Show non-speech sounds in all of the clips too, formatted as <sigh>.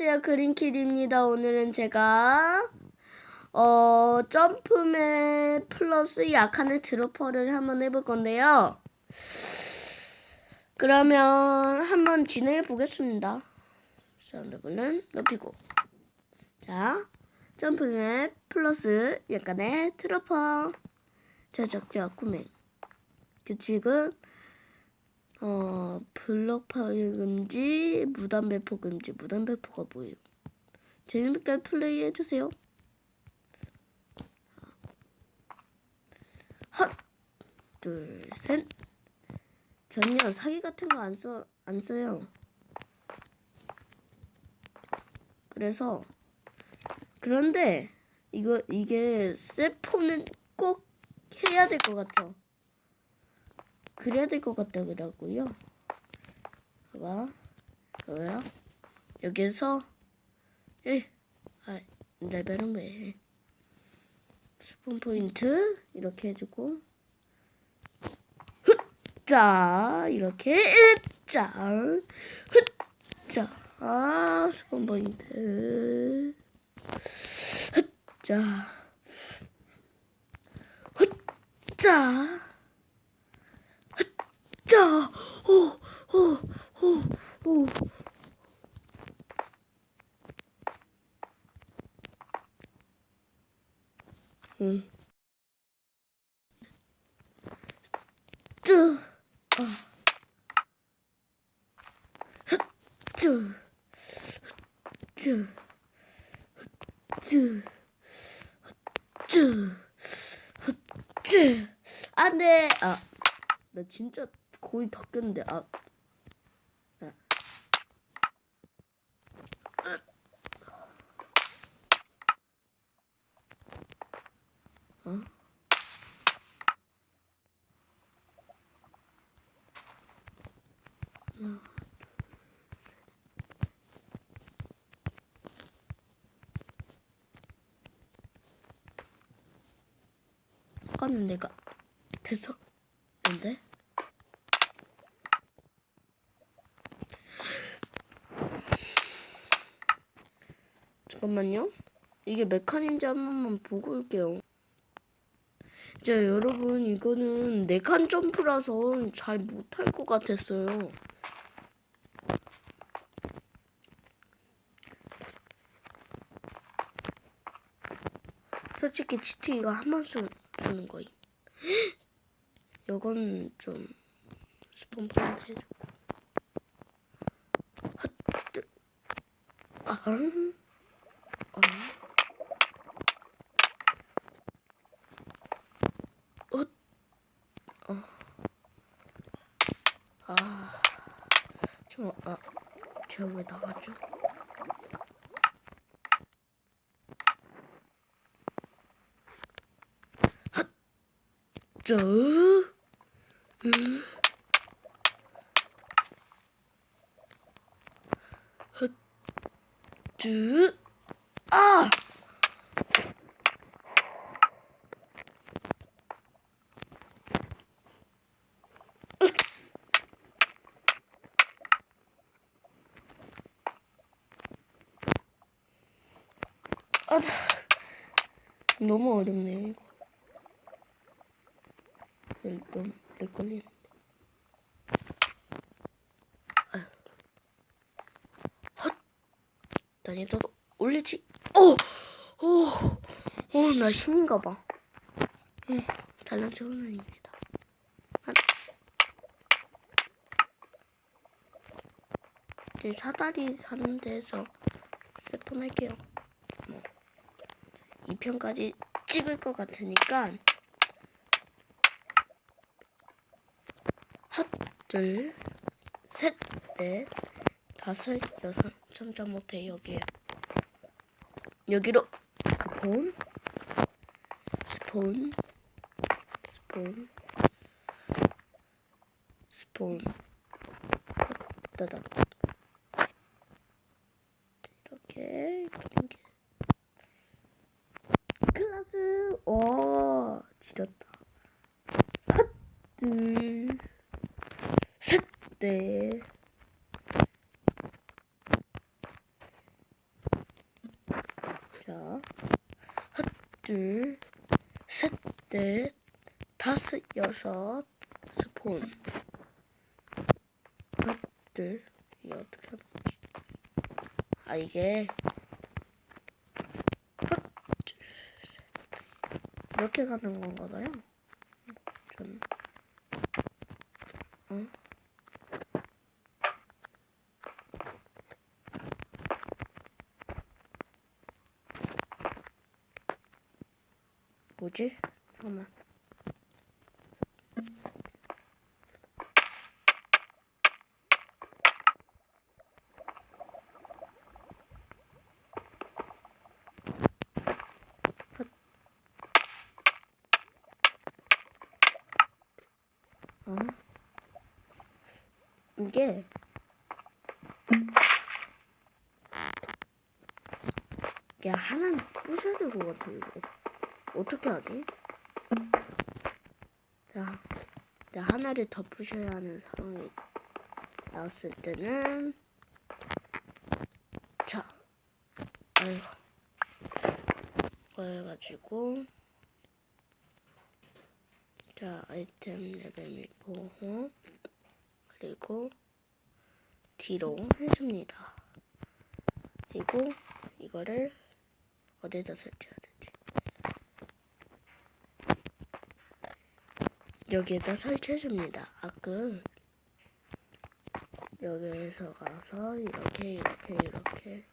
안녕하세요 그린킬입니다. 오늘은 제가 어 점프맨 플러스 약한의 드로퍼를 한번 해볼 건데요. 그러면 한번 진행해 보겠습니다. 사운드블은 높이고 자 점프맨 플러스 약간의 드로퍼 제작자 구매 규칙은 어, 블록 파일 금지, 무단 배포 금지, 무단 배포가 뭐예요? 재밌게 플레이 해주세요. 헛, 둘, 셋. 전혀 사기 같은 거 안 써, 안 써요. 그래서, 그런데, 이거, 이게 세포는 꼭 해야 될 것 같아. 그래야 될 것 같다더라고요. 봐봐. 뭐야? 여기서 에, 아, 레벨은 왜 해? 스폰 포인트 이렇게 해주고 자 이렇게 자 자 스폰 포인트 자 자. 자, 오, 오, 오, 오. 응. 쯔, 아. 흑, 안 돼. 아, 나 진짜 거의 다 깼는데, 아. 아. 어? 는 내가 됐어? 뭔데? 잠깐만요. 이게 메칸인지 한 번만 보고 올게요. 자, 여러분, 이거는 네칸 점프라서 잘 못할 것 같았어요. 솔직히 GT가 한번 쓰는 거임. <gasps> 이건 좀 스폰 포인트 해주고. 아, 음. 어. 어. 어. 아. 저, 아. 제가 왜 나가죠? 저. 으. 헛. 드. 아! 아, 너무 어렵네요, 렉 걸리는데. 아휴. 헛! 난이도도 올리지. 오! 오! 오, 나 신인가 봐. 응, 잘난 척은 아닙니다. 한. 이제 사다리 하는 데서 세폰 할게요. 뭐, 2편까지 찍을 것 같으니까. 핫, 둘, 셋, 넷, 다섯, 여섯, 점점 못해, 여기에. 여기로. 스폰. 스폰. 스폰. 스폰. 따다 이렇게 이렇게 클라스 오 지렸다 하둘셋넷 자, 하나, 둘, 셋, 넷, 다섯, 여섯, 스폰. 하나, 둘, 이게 어떻게 하는 거지? 아, 이게. 셋. 이렇게 가는 건가 봐요. 전. 어? 뭐지? 잠깐만. 어? 이게 야 하나는 부셔야 될 것 같아 이거 어떻게 하지? 자, 자 하나를 더 부셔야 하는 상황이 나왔을 때는 자, 아이고 그래가지고 자 아이템 레벨 및 보호 그리고 뒤로 해줍니다. 그리고 이거를 어디다 설치해야 되지? 여기에다 설치해줍니다. 아까 여기에서 가서 이렇게 이렇게 이렇게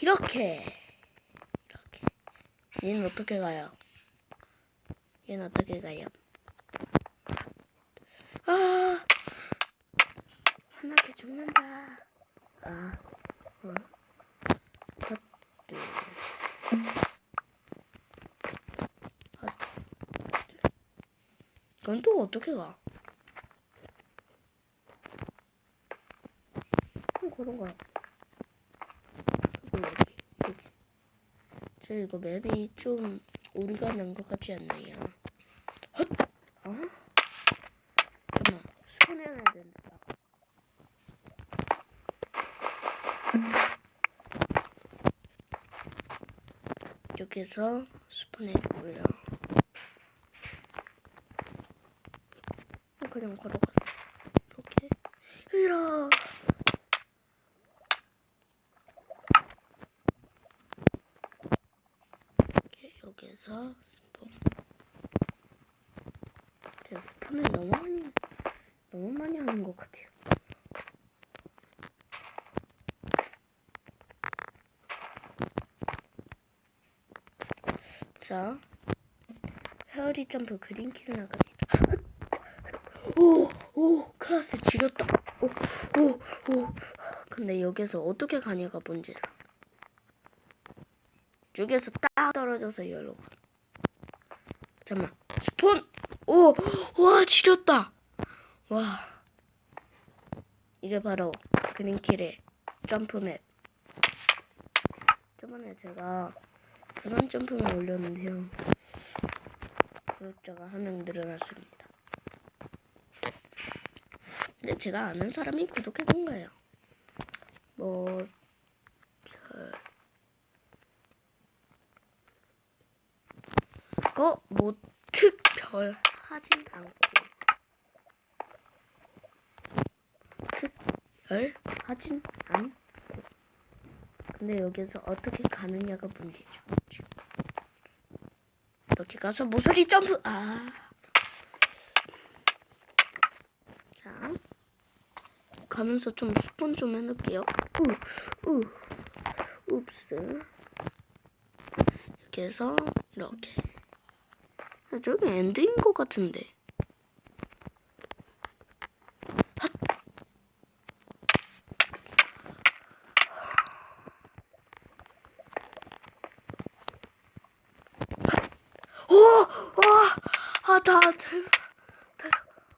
이렇게 이렇게 얘는 어떻게 가요? 얘는 어떻게 가요? 아 하나게 죽는다. 아 어. 헛, 둘, 헛. 또 어떻게 가? 어, 그런 거야. 그리고 여기, 여기. 저 이거 맵이 좀 오리가 난 것 같지 않나요? 헛! 어? 잠깐만, 스폰해야 된다. 여기서 스폰해주고요. 그냥 걸어가서 이렇게 이러. 이렇게 여기서 스폰. 제가 스폰을 너무 많이 너무 많이 하는 것 같아요. 자, 헤어리 점프 그린키를 나갑니다. 오, 오, 클라스 지렸다. 오, 오, 오. 근데 여기서 어떻게 가냐가 문제라. 여기서 딱 떨어져서 열로 가. 잠만, 스폰. 오, 와, 지렸다. 와, 이게 바로 그린킬의 점프맵. 저번에 제가 부산 점프를 올렸는데요. 구독자가 한 명 늘어났습니다. 근데 제가 아는 사람이 구독해준 거예요. 뭐, 저, 그거 뭐 특별 하진 않고 특별 하진 않고 근데 여기서 어떻게 가느냐가 문제죠. 이렇게 가서 모서리 점프. 아. 자. 가면서 좀 스폰 좀 해놓을게요. 우, 우, 읍스. 이렇게 해서 이렇게. 아, 저기 엔드인 것 같은데. 아, 다, 달, 달,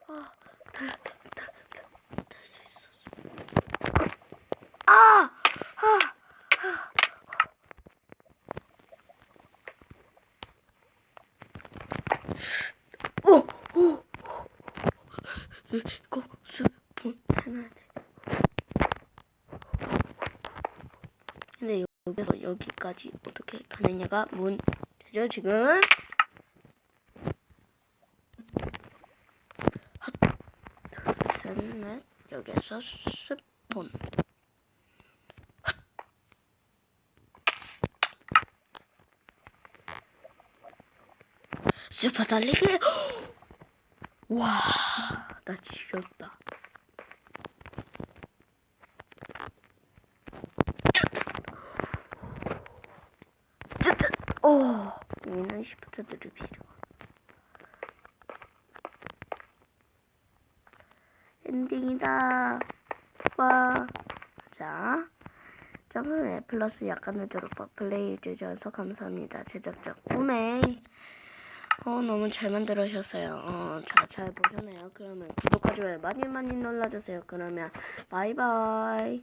아, 달, 달, 달, 달수 있었어. 아, 아, 아. 오, 오, 이거 스폰 하나 돼. 근데 여기서 여기까지 어떻게 가느냐가 문제죠 지금. 셋넷 여기서 스폰. 슈퍼 달리기. 와, 나 지렸다. 오, 얘는 시프트들이 필요. 엔딩이다. 와. 자, 점프에 플러스 약간 늦어도 플레이 해주셔서 감사합니다. 제작자 꿈에. 어, 너무 잘 만들으셨어요. 어, 자, 잘 보셨네요. 그러면 구독과 좋아요 많이 많이 눌러주세요. 그러면 바이바이.